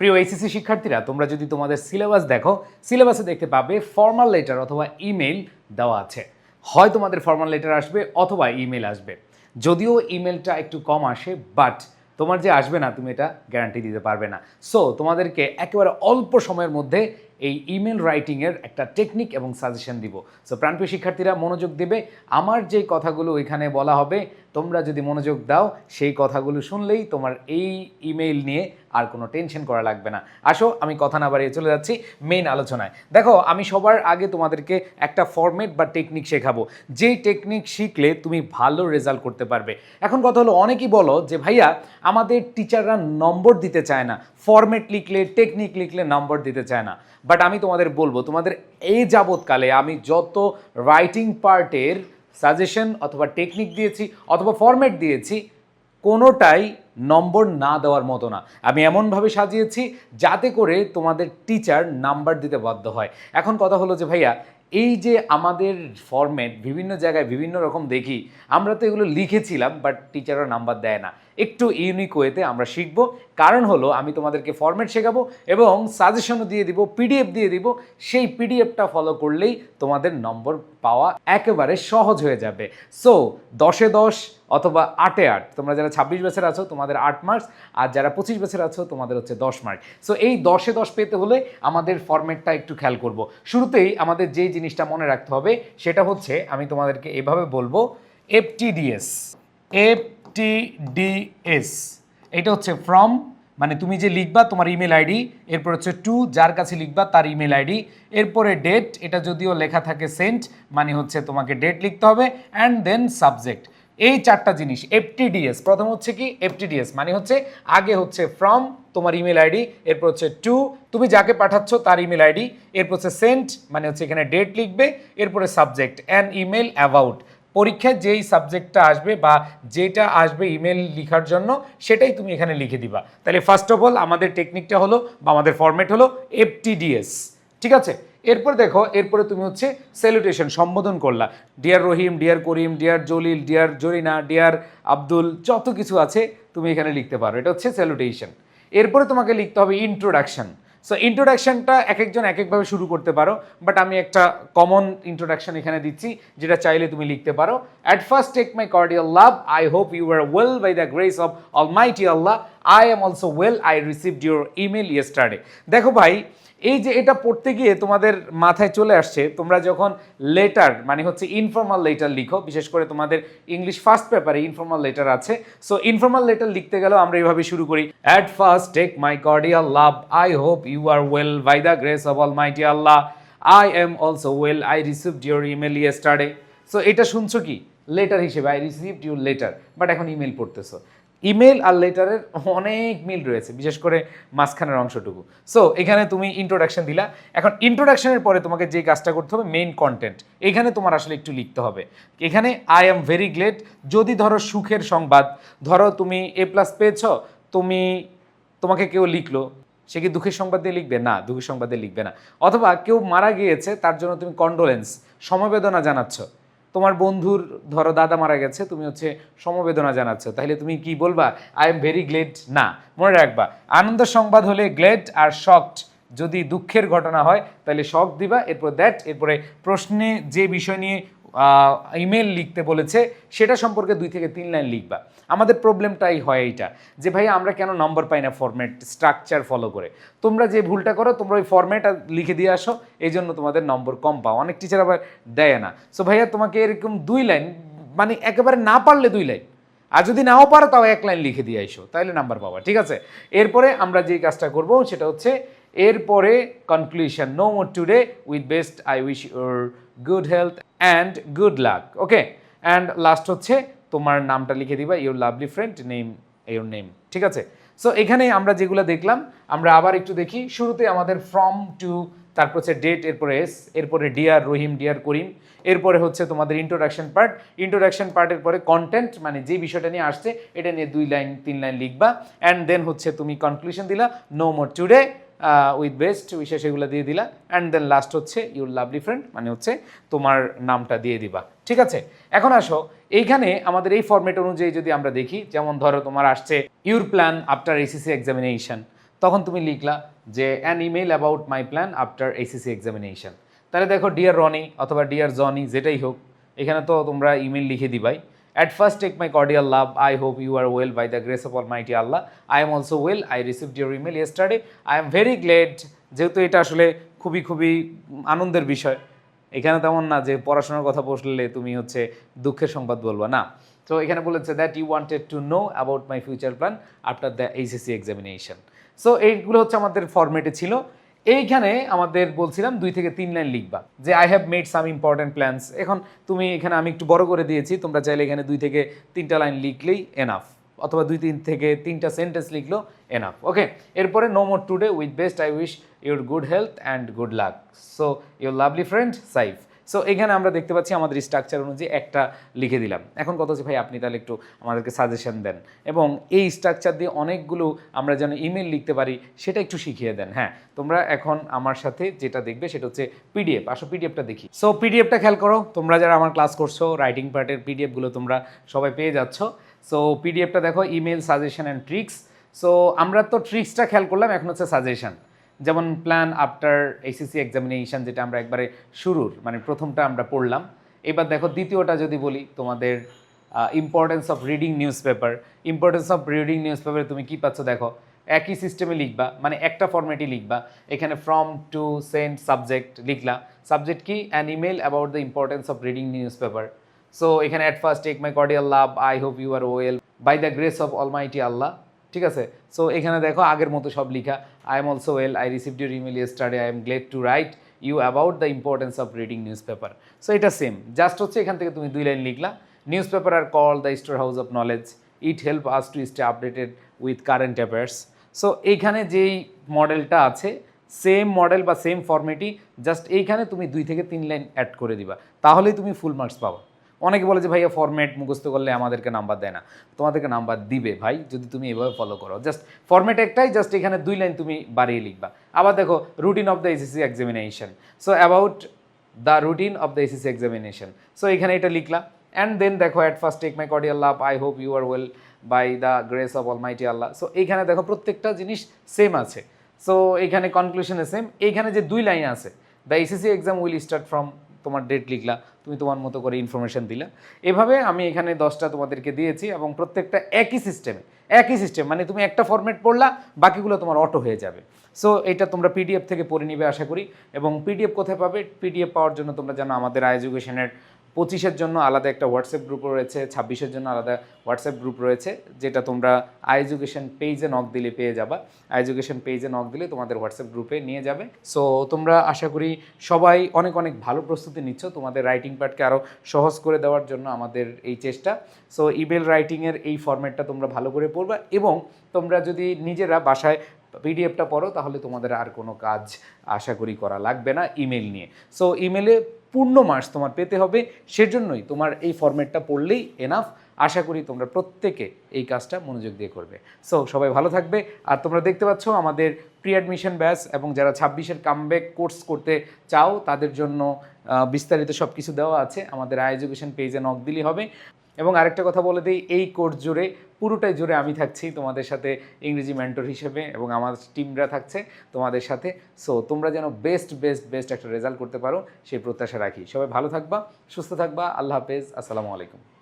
প্রিয় এইচএসসি শিক্ষার্থীরা, তোমরা যদি তোমাদের সিলেবাস দেখো, সিলেবাসে দেখতে পাবে ফর্মাল লেটার অথবা ইমেল দেওয়া আছে। হয় তোমাদের ফর্মাল লেটার আসবে অথবা ইমেল আসবে। যদিও ইমেলটা একটু কম আসে বাট তোমার যে আসবে না, তুমি এটা গ্যারান্টি দিতে পারবে না। সো তোমাদেরকে একেবারে অল্প সময়ের মধ্যে এই ইমেল রাইটিংয়ের একটা টেকনিক এবং সাজেশন দিব। সো প্রাণপ্রিয় শিক্ষার্থীরা, মনোযোগ দেবে। আমার যে কথাগুলো এখানে বলা হবে, তোমরা যদি মনোযোগ দাও, সেই কথাগুলো শুনলেই তোমার এই ইমেইল নিয়ে আর কোনো টেনশন করা লাগবে না। আসো, আমি কথা না বাড়িয়ে চলে যাচ্ছি মেইন আলোচনায়। দেখো, আমি সবার আগে তোমাদেরকে একটা ফরম্যাট বা টেকনিক শেখাবো। যেই টেকনিক শিখলে তুমি ভালো রেজাল্ট করতে পারবে। এখন কথা হলো, অনেকেই বলো যে, ভাইয়া, আমাদের টিচাররা নম্বর দিতে চায় না। ফরম্যাট লিখলে টেকনিক লিখলে নম্বর দিতে চায় না। বাট আমি তোমাদের বলব, তোমাদের এই যাবৎকালে আমি যত রাইটিং পার্টের সাজেশন অথবা টেকনিক দিয়েছি অথবা ফরম্যাট দিয়েছি, কোনোটাই নম্বর না দেওয়ার মতো না। আমি এমনভাবে সাজিয়েছি যাতে করে তোমাদের টিচার নাম্বার দিতে বাধ্য হয়। এখন কথা হলো যে, ভাইয়া, এই যে আমাদের ফরম্যাট বিভিন্ন জায়গায় বিভিন্ন রকম দেখি, আমরা তো এগুলো লিখেছিলাম বাট টিচাররা নাম্বার দেয় না। একটু ইউনিক ওয়েতে আমরা শিখব কারণ হলো, আমি তোমাদেরকে ফরম্যাট শেখাবো এবং সাজেশনও দিয়ে দিব পিডিএফ দিয়ে দিব, সেই পিডিএফটা ফলো করলেই তোমাদের নম্বর পাওয়া একেবারে সহজ হয়ে যাবে। সো দশে দশ অথবা আটে আট, তোমরা যারা ছাব্বিশ বছর আছো, তোমাদের আট মার্কস আর যারা পঁচিশ বছর আছো, তোমাদের হচ্ছে দশ মার্ক সো এই দশে দশ পেতে হলে আমাদের ফরম্যাটটা একটু খেয়াল করব। শুরুতেই আমাদের যেই জিনিসটা মনে রাখতে হবে, সেটা হচ্ছে, আমি তোমাদেরকে এভাবে বলব এফটিডিএস এফটিডিএস এটা হচ্ছে ফ্রম মানে তুমি যে লিখবা তোমার ইমেল আইডি এরপর হচ্ছে টু যার কাছে লিখবা তার ইমেল আইডি এরপরে ডেট এটা যদিও লেখা থাকে সেন্ট মানে হচ্ছে তোমাকে ডেট লিখতে হবে অ্যান্ড দেন সাবজেক্ট এই চারটা জিনিস এফটিডিএস প্রথম হচ্ছে কি? এফটিডিএস মানে হচ্ছে আগে হচ্ছে ফ্রম তোমার ইমেল আইডি এরপর হচ্ছে টু তুমি যাকে পাঠাচ্ছ তার ইমেল আইডি এরপর হচ্ছে সেন্ট মানে হচ্ছে এখানে ডেট লিখবে, এরপরে সাবজেক্ট অ্যান ইমেল অ্যাবাউট পরীক্ষায় যেই সাবজেক্টটা আসবে বা যেটা আসবে ইমেল লিখার জন্য, সেটাই তুমি এখানে লিখে দিবা। তাহলে ফার্স্ট অফ অল আমাদের টেকনিকটা হলো বা আমাদের ফরম্যাট হলো এফটিডিএস ঠিক আছে? এরপর দেখো, এরপরে তুমি হচ্ছে স্যালুটেশন সম্বোধন করলা। Dear Rahim dear Karim dear Jalil dear Zarina dear Abdul যত কিছু আছে তুমি এখানে লিখতে পারো। এটা হচ্ছে স্যালুটেশন এরপরে তোমাকে লিখতে হবে ইন্ট্রোডাকশন সো ইন্ট্রোডাকশনটা এক একজন এক একভাবে শুরু করতে পারো বাট আমি একটা কমন ইন্ট্রোডাকশন এখানে দিচ্ছি, যেটা চাইলে তুমি লিখতে পারো। At first take my cordial love I hope you are well by the grace of almighty Allah I am also well I received your email yesterday দেখো ভাই এই যে এটা পড়তে গিয়ে তোমাদের মাথায় চলে আসছে, তোমরা যখন লেটার মানে হচ্ছে ইনফর্মাল লেটার লিখো, বিশেষ করে তোমাদের ইংলিশ ফার্স্ট পেপারে ইনফর্মাল লেটার আছে সো ইনফর্মাল লেটার লিখতে গেলেও আমরা এইভাবে শুরু করি at first take my cordial love I hope you are well by the grace of Almighty Allah I am also well I received your email yesterday so এটা শুনছো কি? লেটার হিসেবে I received your letter but এখন email পড়তেছো। Email আর লেটারের অনেক মিল রয়েছে, বিশেষ করে মাঝখানের অংশটুকু। সো এখানে তুমি ইন্ট্রোডাকশন দিলা। এখন ইন্ট্রোডাকশনের পরে তোমাকে যে কাজটা করতে হবে মেইন কন্টেন্ট এখানে তোমার আসলে একটু লিখতে হবে। এখানে আই এম ভেরি গ্লেড যদি ধরো সুখের সংবাদ, ধরো তুমি এ প্লাস পেয়েছ, তুমি, তোমাকে কেউ লিখলো, সে কি দুঃখের সংবাদ দিয়ে লিখবে? না, দুঃখের সংবাদ দিয়ে লিখবে না। অথবা কেউ মারা গিয়েছে, তার জন্য তুমি কন্ডোলেন্স সমবেদনা জানাচ্ছ। তোমার বন্ধুর ধরো দাদা মারা গেছে, তুমি হচ্ছে সমবেদনা জানাচ্ছ। তাহলে তুমি কি বলবা? আই এম ভেরি গ্লেড না, মনে রাখবা। আনন্দ সংবাদ হলে গ্লেড আর শকড যদি দুঃখের ঘটনা হয়, তাহলে শক দিবা। এরপর দ্যাট এরপরে প্রশ্নে যে বিষয় নিয়ে ইমেল লিখতে বলেছে, সেটা সম্পর্কে দুই থেকে তিন লাইন লিখবা। আমাদের প্রবলেমটাই হয় এইটা, যে ভাই, আমরা কেন নম্বর পাই না ফরম্যাট স্ট্রাকচার ফলো করে? তোমরা যে ভুলটা করো, তোমরা ওই ফরম্যাট লিখে দিয়ে আসো, এই জন্য তোমাদের নম্বর কম পাও অনেক টিচার আবার দেয় না। সো ভাইয়া, তোমাকে এরকম দুই লাইন মানে একেবারে না পারলে দুই লাইন, আর যদি নাও পারো, তাও এক লাইন লিখে দিয়ে আইসো তাহলে নাম্বার পাবা, ঠিক আছে? এরপরে আমরা যে কাজটা করব, সেটা হচ্ছে, এরপরে conclusion no more today with best I wish your good health and good luck okay and last হচ্ছে, তোমার নামটা লিখে দিবা your lovely friend name your name ঠিক আছে? সো এখানে আমরা যেগুলো দেখলাম, আমরা আবার একটু দেখি। শুরুতে আমাদের ফ্রম টু তারপর হচ্ছে ডেট এরপরে এস এরপরে ডিয়ার রহিম ডিয়ার করিম, এরপরে হচ্ছে তোমাদের ইন্ট্রোডাকশন পার্ট ইন্ট্রোডাকশন পার্টের পরে কন্টেন্ট মানে যে বিষয়টা নিয়ে আসছে, এটা নিয়ে দুই লাইন, তিন লাইন লিখবা। অ্যান্ড দেন হচ্ছে তুমি কনক্লুশন দিলা no more today with best wishes এগুলো দিয়ে দিলা। অ্যান্ড দেন লাস্ট হচ্ছে ইউর লাভলি ফ্রেন্ড মানে হচ্ছে তোমার নামটা দিয়ে দিবা। ঠিক আছে? এখন আসো, এইখানে আমাদের এই ফর্মেট অনুযায়ী যদি আমরা দেখি, যেমন ধরো তোমার আসছে your plan after SSC examination তখন তুমি লিখলা যে an email about my plan after SSC examination তাহলে দেখো ডিয়ার রনি অথবা ডিয়ার জনি যেটাই হোক, এখানে তো তোমরা ইমেল লিখে দিবাই। At first take my cordial love I hope you are well by the grace of almighty Allah I am also well I receive your email yesterday I am very glad যেহেতু এটা আসলে খুবই খুবই আনন্দের বিষয়। এখানে তেমন না যে পড়াশোনার কথা বসলে তুমি হচ্ছে দুঃখের সংবাদ বলবা। না। তো এখানে বলেছে that you wanted to know about my future plan after the HSC examination so এইগুলো হচ্ছে আমাদের ফরম্যাটে ছিল। এইখানে আমাদের বলছিলাম দুই থেকে তিন লাইন লিখবা যে I have made some important plans এখন তুমি এখানে আমি একটু বড় করে দিয়েছি, তোমরা চাইলে এখানে দুই থেকে তিনটা লাইন লিখলেই এনাফ অথবা দুই তিন থেকে তিনটা সেন্টেন্স লিখলো এনাফ ওকে এরপরে no more today with best I wish your good health and good luck so your lovely friend Saif so এখানে আমরা দেখতে পাচ্ছি আমাদের স্ট্রাকচার অনুযায়ী একটা লিখে দিলাম। এখন হচ্ছে, ভাই, আপনি তাহলে একটু আমাদেরকে সাজেশন দেন। এবং এই স্ট্রাকচার দিয়ে অনেকগুলো আমরা যেন ইমেল লিখতে পারি, সেটা একটু শিখিয়ে দেন। হ্যাঁ তোমরা এখন আমার সাথে যেটা দেখবে, সেটা হচ্ছে পিডিএফ আসো পিডিএফটা দেখি। সো পিডিএফটা খেয়াল করো, তোমরা যারা আমার ক্লাস করছ রাইটিং পার্টের পিডিএফগুলো তোমরা সবাই পেয়ে যাচ্ছ। সো পিডিএফটা দেখো email suggestion and tricks so আমরা তো ট্রিক্সটা খেয়াল করলাম, এখন হচ্ছে সাজেশন যেমন প্ল্যান আফটার এসিসি এক্সামিনেশন যেটা আমরা একবারে শুরুর মানে প্রথমটা আমরা পড়লাম। এবার দেখো দ্বিতীয়টা যদি বলি, তোমাদের importance of reading newspaper importance of reading news পেপারে তুমি কী পাচ্ছ দেখো, একই সিস্টেমে লিখবা মানে একটা ফর্মেটই লিখবা। এখানে ফ্রম টু সেন্ট সাবজেক্ট লিখলা। সাবজেক্ট কি? An email about the importance of reading newspaper so এখানে at first take my cordial love I hope you are well by the grace of almighty Allah ঠিক আছে? So এখানে দেখো আগের মতো সব লিখা। I am also well I received your email yesterday I am glad to write you about the importance of reading newspaper so এটা same just হচ্ছে এখান থেকে তুমি দুই line লিখলা। Newspaper are call the storehouse of knowledge it help us to stay updated with current affairs so এইখানে যেই মডেলটা আছে সেম মডেল বা সেম ফর্মেটই জাস্ট এইখানে তুমি দুই থেকে তিন লাইন অ্যাড করে দিবা। তাহলেই তুমি ফুল মার্কস পাবা। অনেকে বলে যে, ভাইয়া ফরম্যাট মুখস্থ করলে আমাদেরকে নাম্বার দেয় না। তোমাদেরকে নাম্বার দিবে, ভাই, যদি তুমি এভাবে ফলো করো। জাস্ট ফরম্যাট একটাই জাস্ট এখানে দুই লাইন তুমি বাড়িয়ে লিখবা। আবার দেখো routine of the SSC examination so about the routine of the SSC examination so এখানে এটা লিখলা। অ্যান্ড দেন দেখো at first take my cordial love I hope you are well by the grace of almighty Allah so এইখানে দেখো, প্রত্যেকটা জিনিস same আছে। So এইখানে কনক্লুশনে সেম এইখানে যে দুই লাইন আছে the SSC exam will start from তোমার ডেট লিখলা, তুমি তোমার মতো করে ইনফরমেশান দিলা। এভাবে আমি এখানে দশটা তোমাদেরকে দিয়েছি এবং প্রত্যেকটা একই সিস্টেমে একই সিস্টেম মানে তুমি একটা ফরম্যাট পড়লা, বাকিগুলো তোমার অটো হয়ে যাবে। সো এটা তোমরা পিডিএফ থেকে পড়ে নিবে, আশা করি। এবং পিডিএফ কোথায় পাবে? পিডিএফ পাওয়ার জন্য তোমরা জানো আমাদের আই এডুকেশনের পঁচিশের জন্য আলাদা একটা হোয়াটসঅ্যাপ গ্রুপ রয়েছে, ছাব্বিশের জন্য আলাদা হোয়াটসঅ্যাপ গ্রুপ রয়েছে, যেটা তোমরা আই এডুকেশন পেজে নক দিলে পেয়ে যাবা। আই এডুকেশন পেজে নক দিলে তোমাদের হোয়াটসঅ্যাপ গ্রুপে নিয়ে যাবে। সো তোমরা আশা করি সবাই অনেক অনেক ভালো প্রস্তুতি নিচ্ছ তোমাদের রাইটিং পার্টকে আরও সহজ করে দেওয়ার জন্য আমাদের এই চেষ্টা। সো ইমেল রাইটিংয়ের এই ফরম্যাটটা তোমরা ভালো করে পড়বা এবং তোমরা যদি নিজেরা বাসায় পিডিএফটা পড়ো তাহলে তোমাদের আর কোনো কাজ আশা করি করা লাগবে না ইমেল নিয়ে। সো ইমেলে পূর্ণ মার্কস তোমার পেতে হবে। সেজন্যই তোমার এই ফরম্যাটটা পড়লেই এনাফ আশা করি তোমরা প্রত্যেকে এই কাজটা মনোযোগ দিয়ে করবে। সো সবাই ভালো থাকবে। আর তোমরা দেখতে পাচ্ছ আমাদের প্রি অ্যাডমিশন ব্যাচ এবং যারা ছাব্বিশের কামব্যাক কোর্স করতে চাও, তাদের জন্য বিস্তারিত সব কিছু দেওয়া আছে। আমাদের আই এডুকেশন পেজে নক দিলেই হবে। এবং আরেকটা কথা বলে দিই, এই কোর্স জুড়ে, পুরোটাই জুড়ে আমি থাকছি তোমাদের সাথে ইংরেজি মেন্টর হিসেবে এবং আমার টিমরা থাকছে তোমাদের সাথে। সো তোমরা যেন বেস্ট বেস্ট বেস্ট একটা রেজাল্ট করতে পারো, সেই প্রত্যাশা রাখি। সবাই ভালো থাকবা, সুস্থ থাকবা। আল্লাহ হাফেজ। আসসালামু আলাইকুম।